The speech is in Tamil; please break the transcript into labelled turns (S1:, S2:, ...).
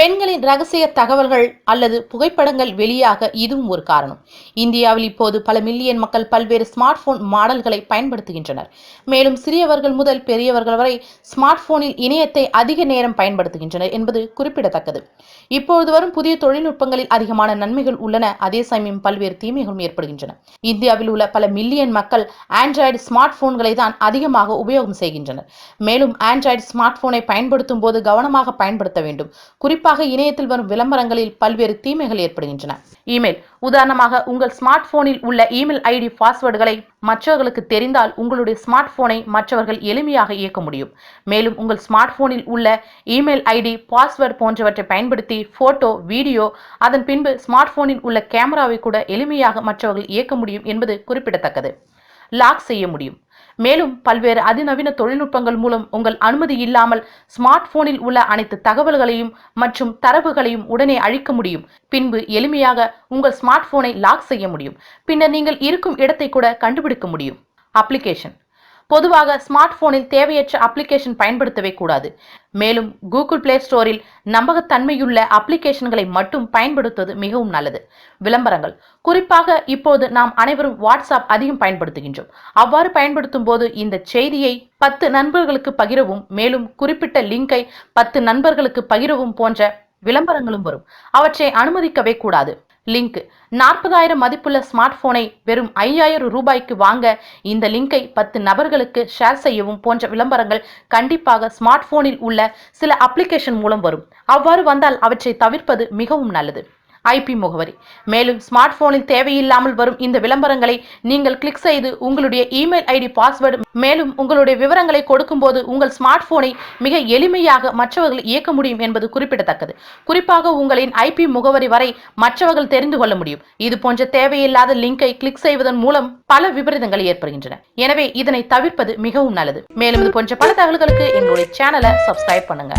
S1: பெண்களின் ரகசிய தகவல்கள் அல்லது புகைப்படங்கள் வெளியாக இதுவும் ஒரு காரணம். இந்தியாவில் இப்போது பல மில்லியன் மக்கள் பல்வேறு ஸ்மார்ட் போன் மாடல்களை பயன்படுத்துகின்றனர். மேலும் சிறியவர்கள் முதல் பெரியவர்கள் வரை ஸ்மார்ட் போனில் இணையத்தை அதிக நேரம் பயன்படுத்துகின்றனர் என்பது குறிப்பிடத்தக்கது. இப்பொழுது வரும் புதிய தொழில்நுட்பங்களில் அதிகமான நன்மைகள் உள்ளன. அதே சமயம் பல்வேறு தீமைகளும் ஏற்படுகின்றன. இந்தியாவில் உள்ள பல மில்லியன் மக்கள் ஆண்ட்ராய்டு ஸ்மார்ட் போன்களை தான் அதிகமாக உபயோகம் செய்கின்றனர். மேலும் ஆண்ட்ராய்டு ஸ்மார்ட் போனை பயன்படுத்தும் போது கவனமாக பயன்படுத்த வேண்டும். குறிப்பாக இணையத்தில் வரும் விளம்பரங்களில் பல்வேறு தீமைகள் ஏற்படுகின்றன. இமெயில். உதாரணமாக உங்கள் ஸ்மார்ட் போனில் உள்ள இமெயில் ஐடி பாஸ்வேர்டுகளை மற்றவர்களுக்கு தெரிந்தால் உங்களுடைய ஸ்மார்ட் போனை மற்றவர்கள் எளிமையாக இயக்க முடியும். மேலும் உங்கள் ஸ்மார்ட் போனில் உள்ள இமெயில் ஐடி பாஸ்வேர்டு போன்றவற்றை பயன்படுத்தி போட்டோ வீடியோ அதன் பின்பு ஸ்மார்ட் போனில் உள்ள கேமராவை கூட எளிமையாக மற்றவர்கள் இயக்க முடியும் என்பது குறிப்பிடத்தக்கது. லாக் செய்ய முடியும். மேலும் பல்வேறு அதிநவீன தொழில்நுட்பங்கள் மூலம் உங்கள் அனுமதி இல்லாமல் ஸ்மார்ட் போனில் உள்ள அனைத்து தகவல்களையும் மற்றும் தரவுகளையும் உடனே அழிக்க முடியும். பின்பு எளிமையாக உங்கள் ஸ்மார்ட் போனை லாக் செய்ய முடியும். பின்னர் நீங்கள் இருக்கும் இடத்தை கூட கண்டுபிடிக்க முடியும். அப்ளிகேஷன் பொதுவாக ஸ்மார்ட் போனில் தேவையற்ற அப்ளிகேஷன் பயன்படுத்தவே கூடாது. மேலும் கூகுள் பிளே ஸ்டோரில் நம்பகத்தன்மையுள்ள அப்ளிகேஷன்களை மட்டும் பயன்படுத்துவது மிகவும் நல்லது. விளம்பரங்கள். குறிப்பாக இப்போது நாம் அனைவரும் வாட்ஸ்அப் அதிகம் பயன்படுத்துகின்றோம். அவ்வாறு பயன்படுத்தும் போது இந்த செய்தியை பத்து நண்பர்களுக்கு பகிரவும் மேலும் குறிப்பிட்ட லிங்கை பத்து நண்பர்களுக்கு பகிரவும் போன்ற விளம்பரங்களும் வரும். அவற்றை அனுமதிக்கவே கூடாது. லிங்க். நாற்பதாயிரம் மதிப்புள்ள ஸ்மார்ட் போனை வெறும் ஐயாயிரம் ரூபாய்க்கு வாங்க இந்த லிங்கை பத்து நபர்களுக்கு ஷேர் செய்யவும் போன்ற விளம்பரங்கள் கண்டிப்பாக ஸ்மார்ட் போனில் உள்ள சில அப்ளிகேஷன் மூலம் வரும். அவ்வாறு வந்தால் அவற்றை தவிர்ப்பது மிகவும் நல்லது. ஐபி முகவரி. மேலும் ஸ்மார்ட் போனில் தேவையில்லாமல் வரும் இந்த விளம்பரங்களை நீங்கள் கிளிக் செய்து உங்களுடைய இமெயில் ஐடி பாஸ்வேர்டு மேலும் உங்களுடைய விவரங்களை கொடுக்கும்போது உங்கள் ஸ்மார்ட் போனை மிக எளிமையாக மற்றவர்கள் இயக்க முடியும் என்பது குறிப்பிடத்தக்கது. குறிப்பாக உங்களின் ஐபி முகவரி வரை மற்றவர்கள் தெரிந்து கொள்ள முடியும். இது போன்ற தேவையில்லாத லிங்கை கிளிக் செய்வதன் மூலம் பல விபரீதங்கள் ஏற்படுகின்றன. எனவே இதனை தவிர்ப்பது மிகவும் நல்லது. மேலும் இது போன்ற பல தகவல்களுக்கு எங்களுடைய சேனலை சப்ஸ்கிரைப் பண்ணுங்க.